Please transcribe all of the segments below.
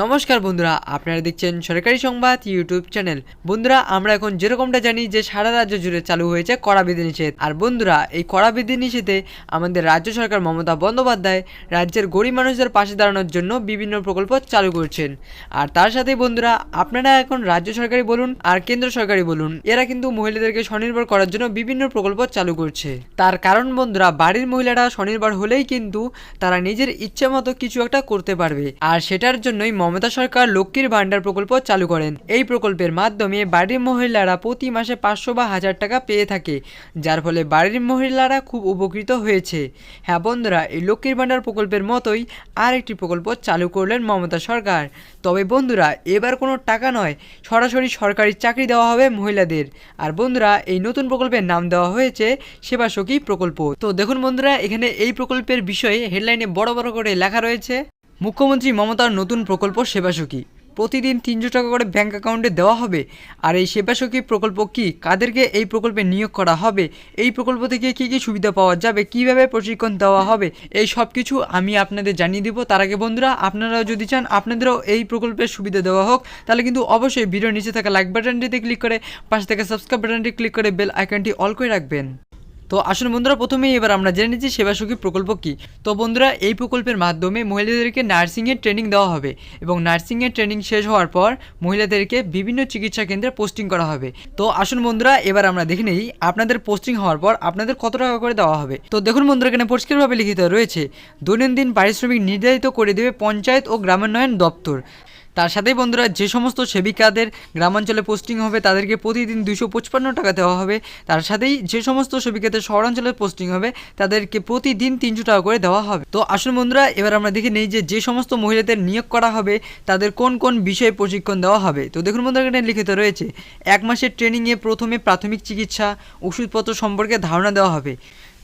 নমস্কার বন্ধুরা, আপনারা দেখছেন সরকারি সংবাদ ইউটিউব চ্যানেল। বন্ধুরা, আমরা এখন যেরকমটা জানি যে সারা রাজ্য জুড়ে চালু হয়েছে কড়া বিধিনিষেধ আর বন্ধুরা, এই কড়া বিধিনিষেধে আমাদের রাজ্য সরকার মমতা বন্দ্যোপাধ্যায় রাজ্যের গরিব মানুষদের পাশে দাঁড়ানোর জন্য বিভিন্ন প্রকল্প চালু করছেন। আর তার সাথে বন্ধুরা, আপনারা এখন রাজ্য সরকারি বলুন আর কেন্দ্র সরকারি বলুন, এরা কিন্তু মহিলাদেরকে স্বনির্ভর করার জন্য বিভিন্ন প্রকল্প চালু করছে। তার কারণ বন্ধুরা, বাড়ির মহিলারা স্বনির্ভর হলেই কিন্তু তারা নিজের ইচ্ছে মতো কিছু একটা করতে পারবে। আর সেটার জন্যই মমতা সরকার লক্ষ্মীর ভান্ডার প্রকল্প চালু করেন। এই প্রকল্পের মাধ্যমে বাড়ির মহিলারা প্রতি মাসে পাঁচশো বা হাজার টাকা পেয়ে থাকে, যার ফলে বাড়ির মহিলারা খুব উপকৃত হয়েছে। হ্যাঁ বন্ধুরা, এই লক্ষ্মীর ভান্ডার প্রকল্পের মতোই আর একটি প্রকল্প চালু করলেন মমতা সরকার। তবে বন্ধুরা, এবার কোনো টাকা নয়, সরাসরি সরকারি চাকরি দেওয়া হবে মহিলাদের। আর বন্ধুরা, এই নতুন প্রকল্পের নাম দেওয়া হয়েছে সেবা সখী প্রকল্প। তো দেখুন বন্ধুরা, এখানে এই প্রকল্পের বিষয়ে হেডলাইনে বড় বড় করে লেখা রয়েছে। মুখ্যমন্ত্রী মমতার নতুন প্রকল্প সেবাসখী। প্রতিদিন তিনশো টাকা করে ব্যাংক অ্যাকাউন্টে দেওয়া হবে। আর এই সেবাসখী প্রকল্প কি? কাদেরকে এই প্রকল্পে নিয়োগ করা হবে? এই প্রকল্প থেকে কি কি সুবিধা পাওয়া যাবে? কীভাবে প্রশিক্ষণ দেওয়া হবে? এই সব কিছু আমি আপনাদের জানিয়ে দিব। তার আগে বন্ধুরা, আপনারাও যদি চান, আপনাদেরও এই প্রকল্পের সুবিধা দেওয়া হোক, তাহলে কিন্তু অবশ্যই ভিডিও নিচে থাকা লাইক বাটনটিতে ক্লিক করে, পাশে থেকে সাবস্ক্রাইব বাটনটি ক্লিক করে বেল আইকনটি অল করে রাখবেন। তো আসুন বন্ধুরা, প্রথমেই এবার আমরা জেনে নিচ্ছি সেবাসখী প্রকল্প কি। তো বন্ধুরা, এই প্রকল্পের মাধ্যমে মহিলাদেরকে নার্সিংয়ের ট্রেনিং দেওয়া হবে এবং নার্সিংয়ের ট্রেনিং শেষ হওয়ার পর মহিলাদেরকে বিভিন্ন চিকিৎসা কেন্দ্রে পোস্টিং করা হবে। তো আসুন বন্ধুরা, এবার আমরা দেখে নিই আপনাদের পোস্টিং হওয়ার পর আপনাদের কত টাকা করে দেওয়া হবে। তো দেখুন বন্ধুরা, এখানে পরিষ্কারভাবে লিখিত রয়েছে, দৈনন্দিন পারিশ্রমিক নির্ধারিত করে দেবে পঞ্চায়েত ও গ্রামোন্নয়ন দপ্তর। তার সাথেই বন্ধুরা যে সমস্ত সেবিকাদের গ্রামাঞ্চলে পোস্টিং হবে, তাদেরকে প্রতিদিন দুশো পঁচপান্ন টাকা দেওয়া হবে। তার সাথেই যে সমস্ত সেবিকাদের শহরাঞ্চলে পোস্টিং হবে, তাদেরকে প্রতিদিন তিনশো টাকা করে দেওয়া হবে। তো আসুন বন্ধুরা, এবার আমরা দেখে নেই যে যে সমস্ত মহিলাদের নিয়োগ করা হবে, তাদের কোন কোন বিষয়ে প্রশিক্ষণ দেওয়া হবে। তো দেখুন বন্ধুরা, এখানে লিখিত রয়েছে, এক মাসের ট্রেনিংয়ে প্রথমে প্রাথমিক চিকিৎসা, ওষুধপত্র সম্পর্কে ধারণা দেওয়া হবে।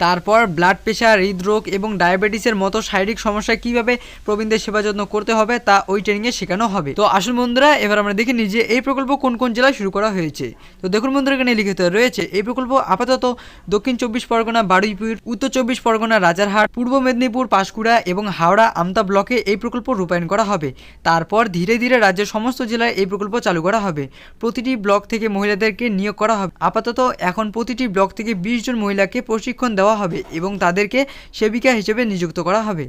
তারপর ব্লাড প্রেশার হৃদরোগ এবং ডায়াবেটিসের মতো শারীরিক সমস্যায় কীভাবে প্রবীণদের সেবা যত্ন করতে হবে তা ওই ট্রেনিংয়ে শেখানো হবে। তো আসুন বন্ধুরা, এবার আমরা দেখে নিই যে এই প্রকল্প কোন কোন জেলায় শুরু করা হয়েছে। তো দেখুন বন্ধুরা, এখানে লিখিত রয়েছে, এই প্রকল্প আপাতত দক্ষিণ চব্বিশ পরগনা, বারুইপুর, উত্তর চব্বিশ পরগনা, রাজারহাট, পূর্ব মেদিনীপুর, পাঁশকুড়া এবং হাওড়া, আমতা ব্লকে এই প্রকল্প রূপায়ণ করা হবে। তারপর ধীরে ধীরে রাজ্যের সমস্ত জেলায় এই প্রকল্প চালু করা হবে। প্রতিটি ব্লক থেকে মহিলাদেরকে নিয়োগ করা হবে। আপাতত এখন প্রতিটি ব্লক থেকে বিশ জন মহিলাকে প্রশিক্ষণ দেওয়া হবে এবং তাদেরকে সেবিকা হিসেবে নিযুক্ত করা হবে।